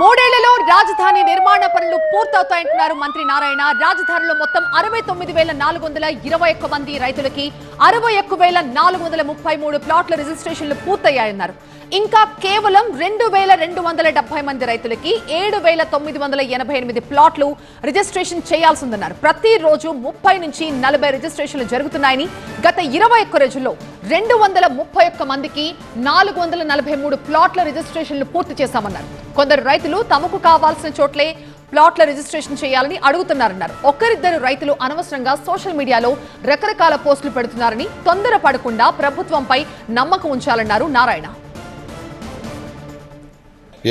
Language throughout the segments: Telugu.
మూడేళ్ళలో రాజధాని నిర్మాణ పనులు పూర్తవుతాయంటున్నారు మంత్రి నారాయణ. రాజధానిలో మొత్తం అరవై తొమ్మిది వేల నాలుగు వందల ఇరవై ఒక్క మంది రైతులకి అరవై ఒక్క వేల నాలుగు వందల ముప్పై మూడు ప్లాట్ల రిజిస్ట్రేషన్లు పూర్తయ్యాయన్నారు. ఇంకా కేవలం రెండు వేల రెండు వందల డెబ్బై మంది రైతులకి ఏడు వేల తొమ్మిది వందల ఎనభై ఎనిమిది ప్లాట్లు రిజిస్ట్రేషన్ చేయాల్సిందన్నారు. ప్రతిరోజు ముప్పై నుంచి నలభై రిజిస్ట్రేషన్లు జరుగుతున్నాయని గత ఇరవై ఒక్క రోజుల్లో రెండు వందల ముప్పై ఒక్క మందికి నాలుగు వందల నలభై మూడు ప్లాట్ల రిజిస్ట్రేషన్లు పూర్తి చేశామన్నారు. కొందరు రైతులు తమకు కావాల్సిన చోట్లే ప్లాట్ల రిజిస్ట్రేషన్ చేయాలని అడుగుతున్నారన్నారు. ఒక్కరిద్దరు రైతులు అనవసరంగా సోషల్ మీడియాలో రకరకాల పోస్టులు పెడుతున్నారని తొందర పడకుండా ప్రభుత్వంపై నమ్మకం ఉంచాలన్నారు నారాయణ.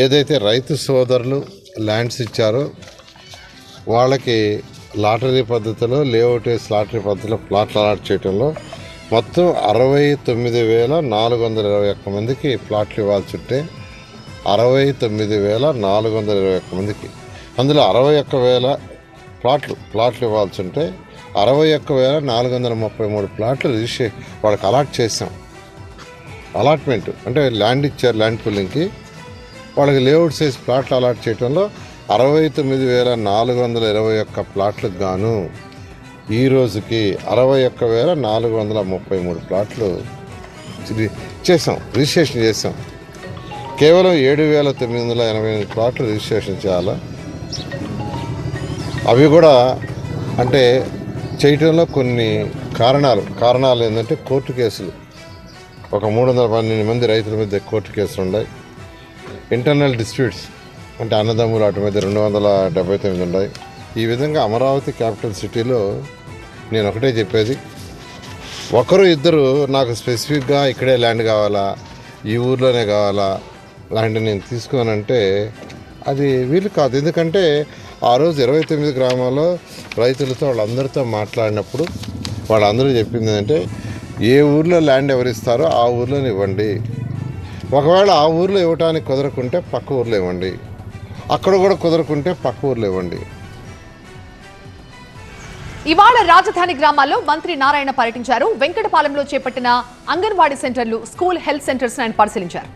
ఏదైతే రైతు సోదరులు ల్యాండ్స్ ఇచ్చారో వాళ్ళకి లాటరీ పద్ధతిలో లేఅవుట్ వేసి లాటరీ పద్ధతిలో ప్లాట్లు అలాట్ చేయడంలో మొత్తం అరవై తొమ్మిది వేల నాలుగు వందల ఇరవై ఒక్క మందికి ప్లాట్లు ఇవ్వాల్సి ఉంటే అరవై తొమ్మిది వేల నాలుగు వందల ఇరవై ఒక్క మందికి. అందులో అరవై ఒక్క వేల ప్లాట్లు ప్లాట్లు ఇవ్వాల్సి ఉంటే అరవై ఒక్క వేల నాలుగు వందల ముప్పై మూడు ప్లాట్లు రిజిస్ట్రే వాళ్ళకి అలాట్ చేసాం అలాట్మెంట్ అంటే ల్యాండ్ ఇచ్చారు ల్యాండ్ పుల్లింగ్కి వాళ్ళకి లేఅవుట్ సైజ్ ప్లాట్లు అలాట్ చేయడంలో అరవై తొమ్మిది వేల నాలుగు వందల ఇరవై ఒక్క ప్లాట్లకు గాను ఈ రోజుకి అరవై ఒక్క వేల నాలుగు వందల ముప్పై మూడు ప్లాట్లు చేసాం రిజిస్ట్రేషన్ చేసాం కేవలం ఏడు వేల తొమ్మిది వందల ఎనభై ఎనిమిది ప్లాట్లు రిజిస్ట్రేషన్ చేయాలా? అవి కూడా అంటే చేయటంలో కొన్ని కారణాలు. కారణాలు ఏంటంటే కోర్టు కేసులు. ఒక మూడు వందల పన్నెండు మంది రైతుల మీద కోర్టు కేసులు ఉన్నాయి. ఇంటర్నల్ డిస్ప్యూట్స్ అంటే అన్నదమ్ములు అటు మీద రెండు వందల డెబ్బై తొమ్మిది ఉన్నాయి. ఈ విధంగా అమరావతి క్యాపిటల్ సిటీలో నేను ఒకటే చెప్పేది. ఒకరు ఇద్దరు నాకు స్పెసిఫిక్గా ఇక్కడే ల్యాండ్ కావాలా? ఈ ఊర్లోనే కావాలా? లాంటివి నేను తీసుకోనంటే అది వీలు కాదు. ఎందుకంటే ఆ రోజు ఇరవై తొమ్మిది గ్రామాల్లో రైతులతో వాళ్ళందరితో మాట్లాడినప్పుడు వాళ్ళందరూ చెప్పింది ఏంటంటే ఏ ఊర్లో ల్యాండ్ ఎవరిస్తారో ఆ ఊర్లోనే ఇవ్వండి. ఒకవేళ ఆ ఊర్లో ఇవ్వడానికి కుదరకుంటే పక్క ఊర్లో ఇవ్వండి. అక్కడ కూడా కుదరకుంటే పక్క ఊర్లో ఇవ్వండి. ఇవాళ రాజధాని గ్రామాల్లో మంత్రి నారాయణ పర్యటించారు. వెంకటపాలెంలో చేపట్టిన అంగన్వాడీ సెంటర్లు స్కూల్ హెల్త్ సెంటర్స్ ఆయన పరిశీలించారు.